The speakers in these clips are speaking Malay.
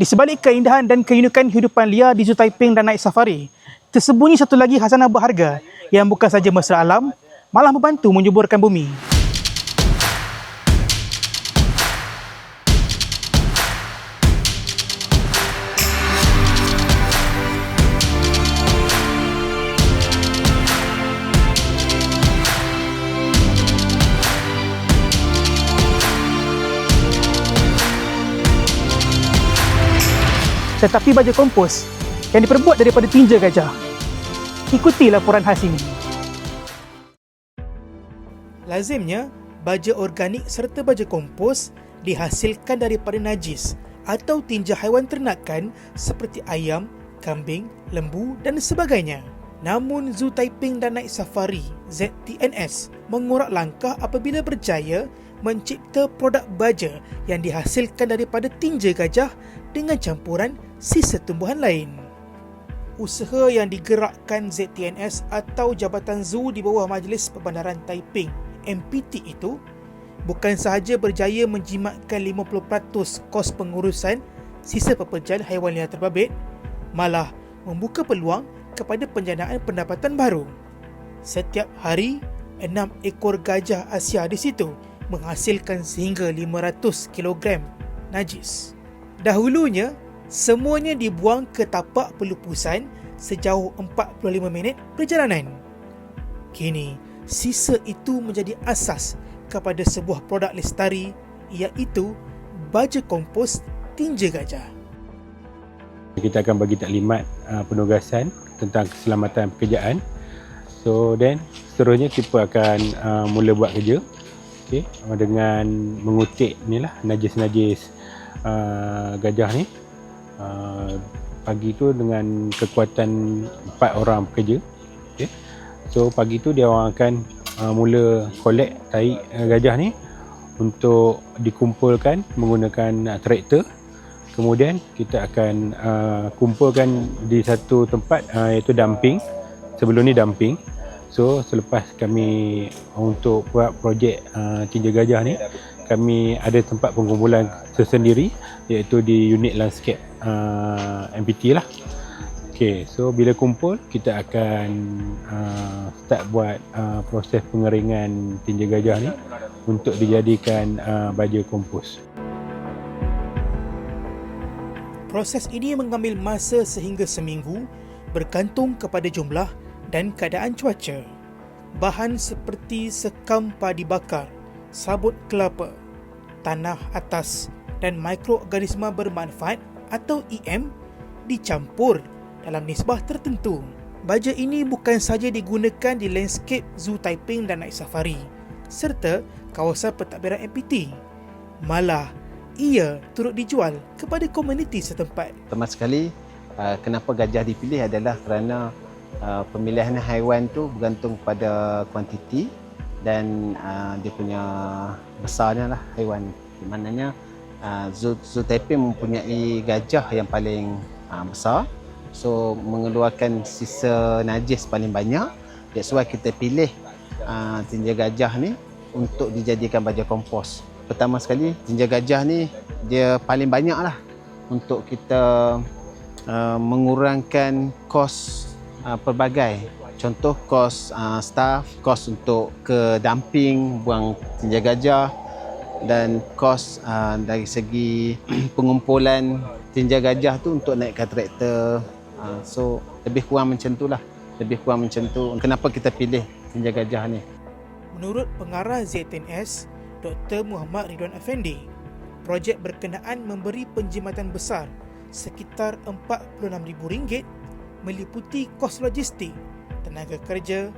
Di sebalik keindahan dan keunikan hidupan liar di Zoo Taiping dan Night Safari, tersembunyi satu lagi khazanah berharga yang bukan saja mesra alam, malah membantu menyuburkan bumi. Tetapi baja kompos yang diperbuat daripada tinja gajah. Ikuti laporan khas ini. Lazimnya, baja organik serta baja kompos dihasilkan daripada najis atau tinja haiwan ternakan seperti ayam, kambing, lembu dan sebagainya. Namun Zoo Taiping dan Night Safari ZTNS mengorak langkah apabila berjaya mencipta produk baja yang dihasilkan daripada tinja gajah dengan campuran sisa tumbuhan lain. Usaha yang digerakkan ZTNS atau Jabatan Zoo di bawah Majlis Perbandaran Taiping MPT itu bukan sahaja berjaya menjimatkan 50% kos pengurusan sisa pepejahan haiwan liar terbabit, malah membuka peluang kepada penjanaan pendapatan baru. Setiap hari, 6 ekor gajah Asia di situ menghasilkan sehingga 500 kg najis. Dahulunya, semuanya dibuang ke tapak pelupusan sejauh 45 minit perjalanan. Kini, sisa itu menjadi asas kepada sebuah produk lestari iaitu baja kompos tinja gajah. Kita akan bagi taklimat uh, penugasan tentang keselamatan pekerjaan. So then seterusnya kita akan uh, mula buat kerja. Okay, dengan mengutik ni lah najis-najis uh, gajah ni. Uh, pagi tu dengan kekuatan empat orang pekerja. Okay. So pagi tu dia orang akan uh, mula collect tahi uh, gajah ni untuk dikumpulkan menggunakan uh, traktor. Kemudian kita akan uh, kumpulkan di satu tempat uh, iaitu dumping. Sebelum ni dumping. So selepas kami untuk buat projek uh, tinja gajah ni kami ada tempat pengumpulan tersendiri iaitu di unit landscape uh, MPT lah. Okay, so bila kumpul kita akan uh, start buat uh, proses pengeringan tinja gajah ni untuk dijadikan uh, baja kompos. Proses ini mengambil masa sehingga seminggu bergantung kepada jumlah dan keadaan cuaca. Bahan seperti sekam padi bakar, sabut kelapa, tanah atas dan mikroorganisma bermanfaat atau EM dicampur dalam nisbah tertentu. Baja ini bukan saja digunakan di landscape Zoo Taiping dan Night Safari serta kawasan pentadbiran MPT. Malah, ia turut dijual kepada komuniti setempat. Pertama sekali, uh, kenapa gajah dipilih adalah kerana uh, pemilihan haiwan tu bergantung pada kuantiti dan uh, dia punya besarnya lah haiwan. Di mananya uh, Zoo, Zoo Taiping mempunyai gajah yang paling uh, besar. So mengeluarkan sisa najis paling banyak. That's why kita pilih uh, tinja gajah ni untuk dijadikan baja kompos. Pertama sekali tinja gajah ni dia paling banyak lah untuk kita uh, mengurangkan kos uh, pelbagai. Contoh kos uh, staff kos untuk ke dumping buang tinja gajah dan kos uh, dari segi pengumpulan tinja gajah tu untuk naikkan traktor. Uh, so lebih kurang macam tu lah. Lebih kurang macam tu. Kenapa kita pilih tinja gajah ni? Menurut pengarah ZNS, Dr. Muhammad Ridwan Effendi, projek berkenaan memberi penjimatan besar sekitar RM46,000 meliputi kos logistik, tenaga kerja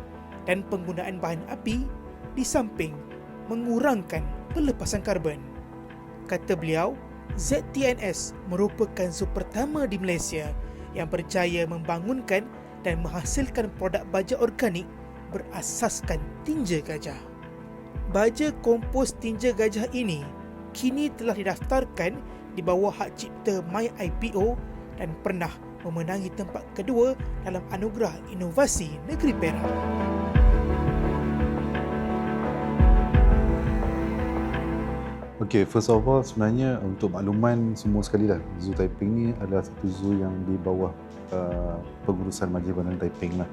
dan penggunaan bahan api di samping mengurangkan pelepasan karbon. Kata beliau, ZTNS merupakan zoo pertama di Malaysia yang berjaya membangunkan dan menghasilkan produk baja organik berasaskan tinja gajah. Baja kompos tinja gajah ini kini telah didaftarkan di bawah hak cipta MyIPO dan pernah memenangi tempat kedua dalam anugerah inovasi negeri Perak. Okay, first of all sebenarnya untuk makluman semua sekali lah Zoo Taiping ni adalah satu zoo yang di bawah uh, pengurusan Majlis Bandar Taiping lah.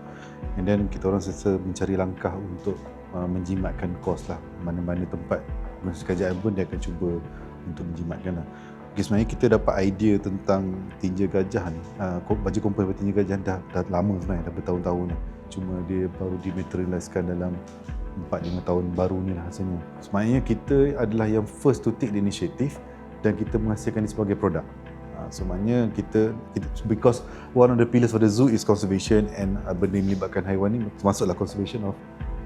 And then kita orang sesa mencari langkah untuk uh, menjimatkan kos lah. Mana-mana tempat Pengurusan kerajaan pun dia akan cuba untuk menjimatkan lah okay, sebenarnya kita dapat idea tentang tinja gajah ni uh, baju kompos daripada tinja gajah dah, dah lama sebenarnya dah bertahun-tahun ni cuma dia baru dimaterialiskan dalam 4-5 tahun baru ni lah hasilnya. Sebenarnya kita adalah yang first to take the initiative dan kita menghasilkan ini sebagai produk. Ha, so maknanya kita, kita because one of the pillars of the zoo is conservation and uh, benda yang melibatkan haiwan ni termasuklah conservation of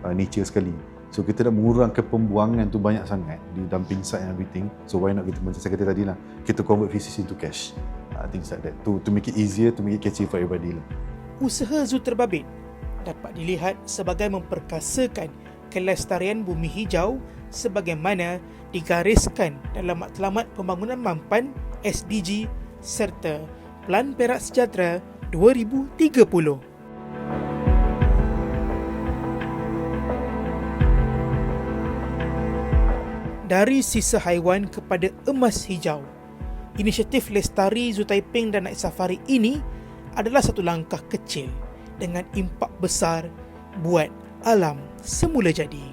uh, nature sekali. So kita nak mengurangkan pembuangan tu banyak sangat di dumping site and everything. So why not kita macam saya kata tadi lah, kita convert feces into cash. Uh, things like that. To, to make it easier, to make it catchy for everybody lah. Usaha Zoo Terbabit dapat dilihat sebagai memperkasakan kelestarian bumi hijau sebagaimana digariskan dalam Matlamat Pembangunan Mampan SDG serta Plan Perak Sejahtera 2030. Dari sisa haiwan kepada emas hijau. Inisiatif Lestari Zoo Taiping dan Night Safari ini adalah satu langkah kecil dengan impak besar buat alam semula jadi.